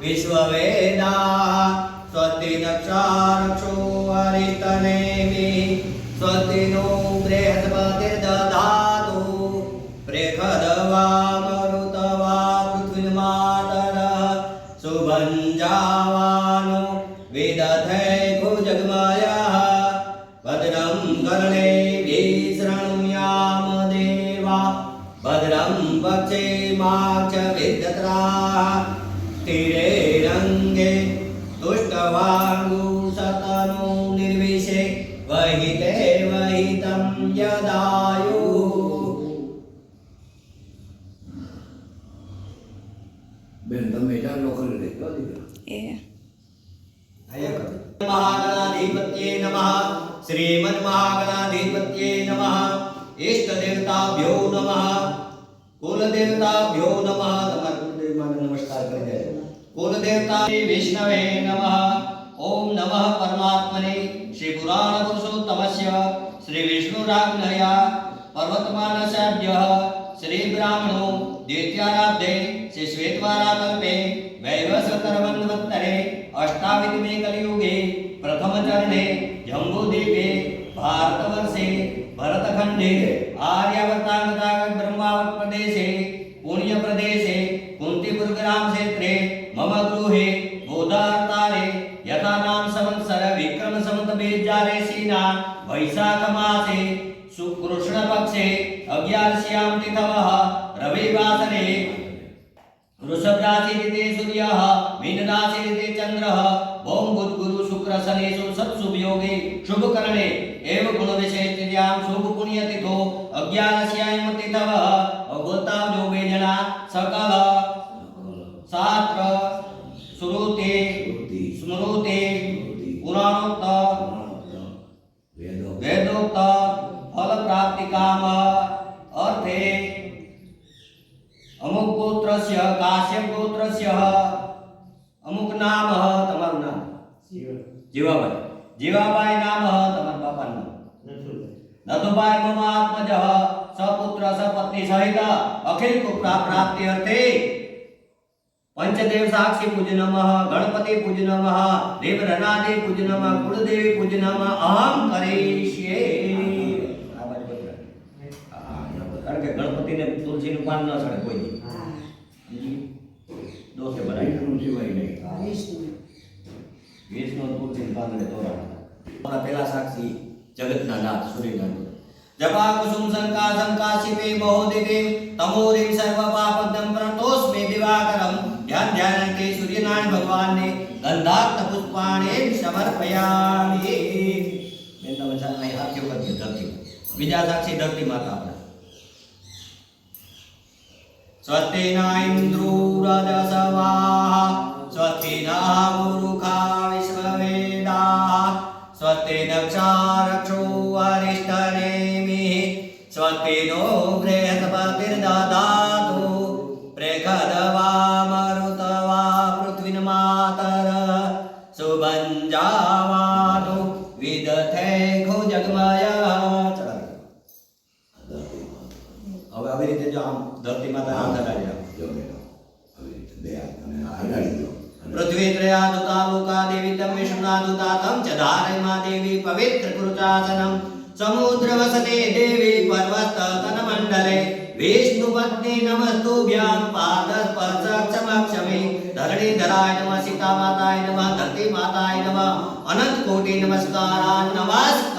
विश्ववेदाः स्वस्ति नक्षारक्षो क्षेमा च विद्यत्राः तिरे रङ्गे दुष्टवाङ्गुशतनो निर्विशे। वहिते वहितं यदायु। महागणाधिपत्ये नमः। श्रीमन्महागणाधिपत्ये कुलदेवताभ्यो नमः તમારા કુલદેવમાને નમસ્કાર કરી દેજો કુલદેવતા શ્રી વિષ્ણવે નમઃ ઓમ નમઃ પરમાત્મને શ્રી પુરાણ પુરુષોત્તમસ્ય શ્રી વિષ્ણુરાજ્ઞયા પર્વતમાનસાભ્યः શ્રી બ્રાહ્મણો દ્વિતીયારાબ્ધે શ્રી શ્વેતવારાકલ્પે વૈવસ્વતરવન્વત્તરે અષ્ટાવિધમે કલિયુગે પ્રથમ ચરણે જંબુદ્વીપે भारतवर्षे, भरतखण्डे आर्यावर्ताङ्गतागत ब्रह्मावत् प्रदेशे पुण्यप्रदेशे कुन्तीपुरग्राम मम गृहे गोदातारे यथा संवत्सर विक्रम संवत बेजारे सीना वैशाख मासे सुकृष्ण पक्षे तिथवः रविवासरे वृषभ राशि ऋते सूर्यः मीन राशि ऋते चन्द्रः ओम बुद्ध गुरु शुक्र शनेशु सत्सुभ योगे शुभ करणे एव गुण विषय तिर्याम शुभ पुण्य तिथो अज्ञानस्य मति तव अगोता योगे जना सकल। सात्र श्रुते स्मृते पुराणोक्त वेदोक्त फल प्राप्ति काम अर्थे अमुक गोत्रस्य काश्यप गोत्रस्य अमुक नामः જીવાબાઈ. જીવાબાઈ નામ તમારા બાપાનું નામ. નથુભાઈ મમ આત્મજ સપુત્ર સપત્ની સહિત અખિલ કુપ્રા પ્રાપ્તિ અર્થે પંચદેવ સાક્ષી પૂજ નમઃ ગણપતિ પૂજ નમઃ દેવરનાદિ પૂજ નમઃ કુળદેવી પૂજ નમઃ અહમ બધું. કારણ કે ગણપતિને તુલસીનું પાન ન ચડે કોઈ. દોષે ભરાય. તુલસી ભાઈ નહીં વેચનો તુલસી પાંદડે તોરણ મારા પેલા સાક્ષી જગતના નાથ સૂર્યનારાયણ જપા કુસુમ શંકા શંકાશિવે બહોદિતે તમોરિમ સર્વ પાપદમ પ્રણતોસ્મે દિવાકરમ ધ્યાન ધ્યાન કે સૂર્યનારાયણ ભગવાનને ગંધાર્થ પુષ્પાણે સમર્પયામિ મેં તમે ચાલે હાથે ઉપર ગયો ધરતી બીજા સાક્ષી ધરતી માતા આપણે સ્વસ્તિ ના ઇન્દ્રો રજસવા સ્વસ્તિ ના ગુરુખા स्वस्ति नक्षारक्षो अरिष्टनेमिः स्वस्ति नो बृहस्पतिर्दधातु प्रेखदवा मरुतवा पृथ्वीन्मातरः सुभञ्जावानु विदथे खुजगमयः ચલાવી હવે આવી રીતે જો આમ ધરતી માતા આમ पृथ्वीत्रयादुतामुका देवी तं विष्णुनादुता तं च धारयमा देवी पवित्रकृतासनं समुद्रवसते देवी पर्वततनमण्डले विष्णुपत्नी नमस्तुभ्यां पादस्पर्शक्षमक्षमे धरणीधराय नम सीतामाताय नमः धरतीमाताय नमः अनन्तकोटि नमस्कारान् नमस्कार